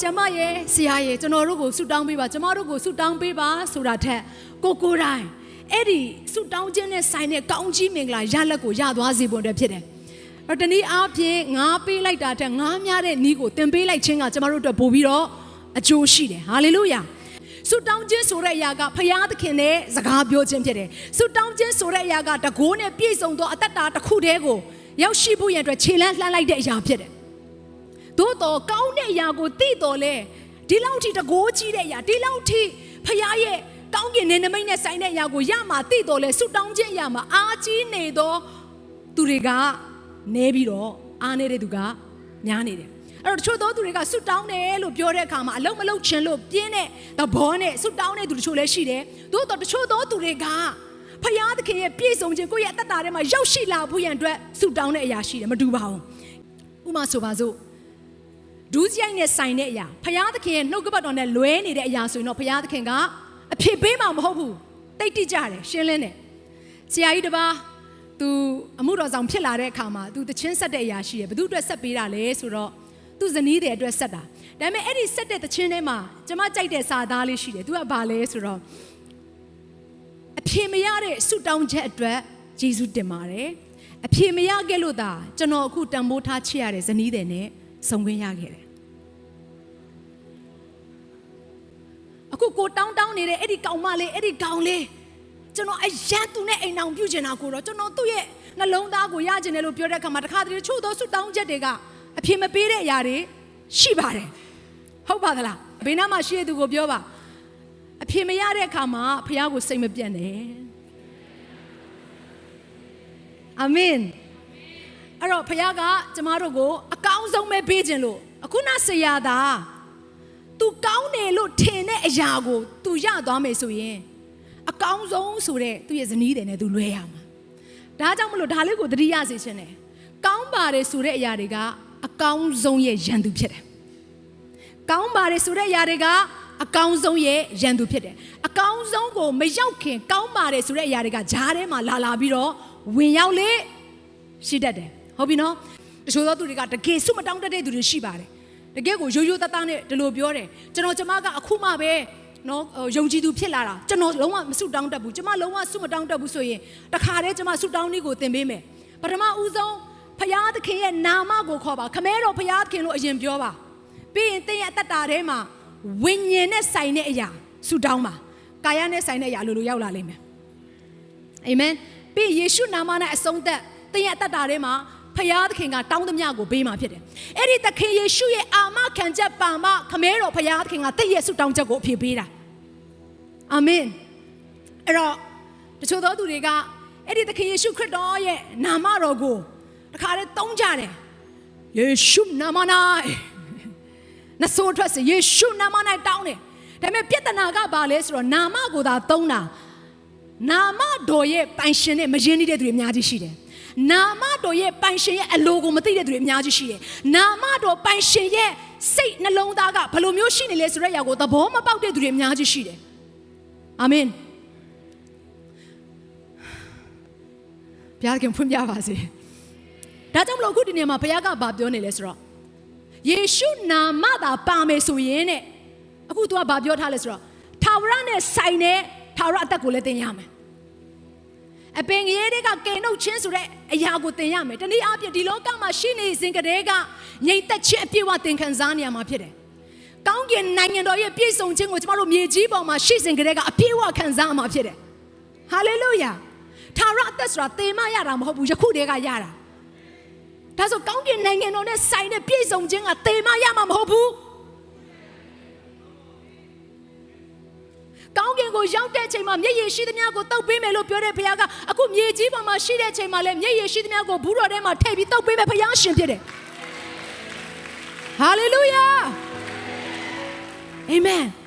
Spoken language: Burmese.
ဆ iam ရဲ့ဆရာရဲ့ကျွန်တော်တို့ကိုဆုတောင်းပေးပါကျမတို့ကိုဆုတောင်းပေးပါဆိုတာထက်ကိုကိုယ်တိုင်အဲ့ဒီဆုတောင်းခြင်းနဲ့ဆိုင်တဲ့ကောင်းကြီးမင်္ဂလာရလက်ကိုရသွားစေဖို့အတွက်ဖြစ်တယ်။အဲ့တနည်းအားဖြင့်ငါပေးလိုက်တာထက်ငါများတဲ့နီးကိုတင်ပေးလိုက်ခြင်းကကျမတို့အတွက်ပို့ပြီးတော့အကျိုးရှိတယ်။ဟာလေလုယာ။ဆုတောင်းခြင်းဆိုတဲ့အရာကဖရာသခင်နဲ့စကားပြောခြင်းဖြစ်တယ်။ဆုတောင်းခြင်းဆိုတဲ့အရာကတကိုးနဲ့ပြည့်စုံသောအသက်တာတစ်ခုတည်းကိုရောက်ရှိဖို့ရန်အတွက်ခြေလန်းလှမ်းလိုက်တဲ့အရာဖြစ်တယ်။ သို့တော့ကောင်းတဲ့အရာကိုသိတော်လဲဒီလောက်ထိတကိုးကြီးတဲ့အရာဒီလောက်ထိဖခင်ရဲ့ကောင်းကင်နေနမိတ်နဲ့ဆိုင်တဲ့အရာကိုရမှာသိတော်လဲဆုတောင်းခြင်းအရာမှာအားကြီးနေသောသူတွေကနေပြီးတော့အားနေတဲ့သူကများနေတယ်အဲ့တော့တချို့သောသူတွေကဆုတောင်းတယ်လို့ပြောတဲ့အခါမှာအလုံးမလုံးချင်လို့ပြင်းတဲ့သဘောနဲ့ဆုတောင်းတဲ့သူတချို့လည်းရှိတယ်သို့တော့တချို့သောသူတွေကဖခင်သခင်ရဲ့ပြည့်စုံခြင်းကိုယ့်ရဲ့အသက်တာထဲမှာရောက်ရှိလာဖို့ရန်အတွက်ဆုတောင်းတဲ့အရာရှိတယ်မတူပါဘူးဥပမာဆိုပါစို့ ဒူးစရိုက်နဲ့ဆိုင်တဲ့အရာဖယားသခင်ရဲ့နှုတ်ကပတ်တော်နဲ့လွဲနေတဲ့အရာဆိုရင်တော့ဖယားသခင်ကအဖြစ်ပေးမှာမဟုတ်ဘူးတိတ်တိကြတယ်ရှင်းလင်းတယ်ဆရာကြီးတပါး तू အမှုတော်ဆောင်ဖြစ်လာတဲ့အခါမှာ तू တချင်းဆက်တဲ့အရာရှိတယ်ဘသူအတွက်ဆက်ပေးတာလဲဆိုတော့သူဇနီးတဲ့အတွက်ဆက်တာဒါပေမဲ့အဲ့ဒီဆက်တဲ့တချင်းထဲမှာကျမကြိုက်တဲ့စာသားလေးရှိတယ် तू ကဘာလဲဆိုတော့အဖြစ်မရတဲ့ဆုတောင်းချက်အတွက်ယေရှုတင်ပါတယ်အဖြစ်မရခဲ့လို့သာကျွန်တော်အခုတန်ဖိုးထားချစ်ရတဲ့ဇနီးတဲ့နဲ့ ဆုံခွင့်ရခဲ့တယ်အခုကိုတောင်းတောင်းနေတဲ့အဲ့ဒီကောင်မလေးအဲ့ဒီကောင်လေးကျွန်တော်အရန်သူနဲ့အိမ်အောင်ပြုချင်တာကိုတော့ကျွန်တော်သူ့ရဲ့နှလုံးသားကိုရချင်တယ်လို့ပြောတဲ့အခါမှာတခါတည်းချို့သောဆုတောင်းချက်တွေကအဖြစ်မပေးတဲ့အရာတွေရှိပါတယ်ဟုတ်ပါသလားဘေးနားမှာရှိတဲ့သူကိုပြောပါအဖြစ်မရတဲ့အခါမှာဖခင်ကိုစိတ်မပြတ်နဲ့အာမင်အဲ့တော့ဖခင်ကကျမတို့ကိုအကော င်းဆုံးပဲပေးခြင်းလို့အခုနဆရာသား तू ကောင်းတယ်လို့ထင်တဲ့အရာကို तू ရသွားမယ်ဆိုရင်အကောင်းဆုံးဆိုတဲ့သူ့ရဲ့ဇနီးတယ်နဲ့ तू လွဲရမှာဒါကြောင့်မလို့ဒါလေးကိုသတိရစေချင်တယ်ကောင်းပါတယ်ဆိုတဲ့အရာတွေကအကောင်းဆုံးရဲ့ရန်သူဖြစ်တယ်ကောင်းပါတယ်ဆိုတဲ့အရာတွေကအကောင်းဆုံးရဲ့ရန်သူဖြစ်တယ်အကောင်းဆုံးကိုမရောက်ခင်ကောင်းပါတယ်ဆိုတဲ့အရာတွေကဂျားထဲမှာလာလာပြီးတော့ဝင်ရောက်လေရှိတတ်တယ်ဟုတ်ပြီနော် တချို့သောသူတွေကတကယ်ဆုမတောင်းတတ်တဲ့သူတွေရှိပါတယ်တကယ်ကိုရိုးရိုးသားသားနဲ့ဒီလိုပြောတယ်ကျွန်တော်ကျမကအခုမှပဲနော်ဟိုယုံကြည်သူဖြစ်လာတာကျွန်တော်လုံးဝမဆုတောင်းတတ်ဘူးကျမလုံးဝဆုမတောင်းတတ်ဘူးဆိုရင်တခါတည်းကျမဆုတောင်းနည်းကိုသင်ပေးမယ်ပထမဦးဆုံးဖရာသခင်ရဲ့နာမကိုခေါ်ပါခမဲတော်ဖရာသခင်လို့အရင်ပြောပါပြီးရင်သင်ရဲ့အတ္တတာထဲမှာဝိညာဉ်နဲ့ဆိုင်တဲ့အရာဆုတောင်းပါကာယနဲ့ဆိုင်တဲ့အရာလိုလိုရောက်လာလိမ့်မယ်အာမင်ပြီးရင်ယေရှုနာမနဲ့အဆုံးသက်သင်ရဲ့အတ္တတာထဲမှာ ဖရာသခင်ကတောင်းသမျှကိုပေးမှာဖြစ်တယ်။အဲ့ဒီသခင်ယေရှုရဲ့အာမခံချက်ပါမခမဲတော်ဖရာသခင်ကတည့်ရဲ့ဆုတောင်းချက်ကိုအပြည့်ပေးတာ။အာမင်။အဲ့တော့တချို့သောသူတွေကအဲ့ဒီသခင်ယေရှုခရစ်တော်ရဲ့နာမတော်ကိုတခါတည်းသုံးကြတယ်။ယေရှုနာမ၌နဆိုးထွက်စေယေရှုနာမ၌တောင်းတယ်။ဒါပေမဲ့ပြဿနာကဘာလဲဆိုတော့နာမကိုသာသုံးတာနာမတော်ရဲ့ပိုင်ရှင်နဲ့မရင်းနှီးတဲ့သူတွေအများကြီးရှိတယ်။ နာမတော်ရဲ့ပိုင်ရှင်ရဲ့အလိုကိုမသိတဲ့သူတွေအများကြီးရှိတယ်။နာမတော်ပိုင်ရှင်ရဲ့စိတ်နှလုံးသားကဘယ်လိုမျိုးရှိနေလဲဆိုတဲ့အရာကိုသဘောမပေါက်တဲ့သူတွေအများကြီးရှိတယ်။အာမင်။ဘုရားခင်ဖွင့်ပြပါစေ။ဒါကြောင့်မလို့အခုဒီနေရာမှာဘုရားကဘာပြောနေလဲဆိုတော့ယေရှုနာမသာပါမယ်ဆိုရင်တဲ့အခု तू ကဘာပြောထားလဲဆိုတော့ထာဝရနဲ့ဆိုင်တဲ့ထာဝရအသက်ကိုလည်းသင်ရမယ် အပင်ငရဲတွေကကင်နှုတ်ချင်းဆိုတဲ့အရာကိုသင်ရမယ်တနည်းအားဖြင့်ဒီလောကမှာရှိနေစဉ်ကတည်းကငြိမ်သက်ခြင်းအပြည့်အဝသင်ခံစားနေရမှာဖြစ်တယ်ကောင်းကင်နိုင်ငံတော်ရဲ့ပြည့်စုံခြင်းကိုကျမတို့မြေကြီးပေါ်မှာရှိစဉ်ကတည်းကအပြည့်အဝခံစားရမှာဖြစ်တယ်ဟာလေလုယာထာဝရအသက်ဆိုတာသင်မရတာမဟုတ်ဘူးယခုတည်းကရတာဒါဆိုကောင်းကင်နိုင်ငံတော်နဲ့ဆိုင်တဲ့ပြည့်စုံခြင်းကသင်မရမှာမဟုတ်ဘူး ကောင်းကင်ကိုရောက်တဲ့အချိန်မှာမျက်ရည်ရှိသမျှကိုတုပ်ပေးမယ်လို့ပြောတဲ့ဘုရားကအခုမြေကြီးပေါ်မှာရှိတဲ့အချိန်မှာလည်းမျက်ရည်ရှိသမျှကိုဘူးတော်ထဲမှာထည့်ပြီးတုပ်ပေးမယ်ဘုရားရှင်ဖြစ်တယ်။ဟာလေလုယာ။အာမင်။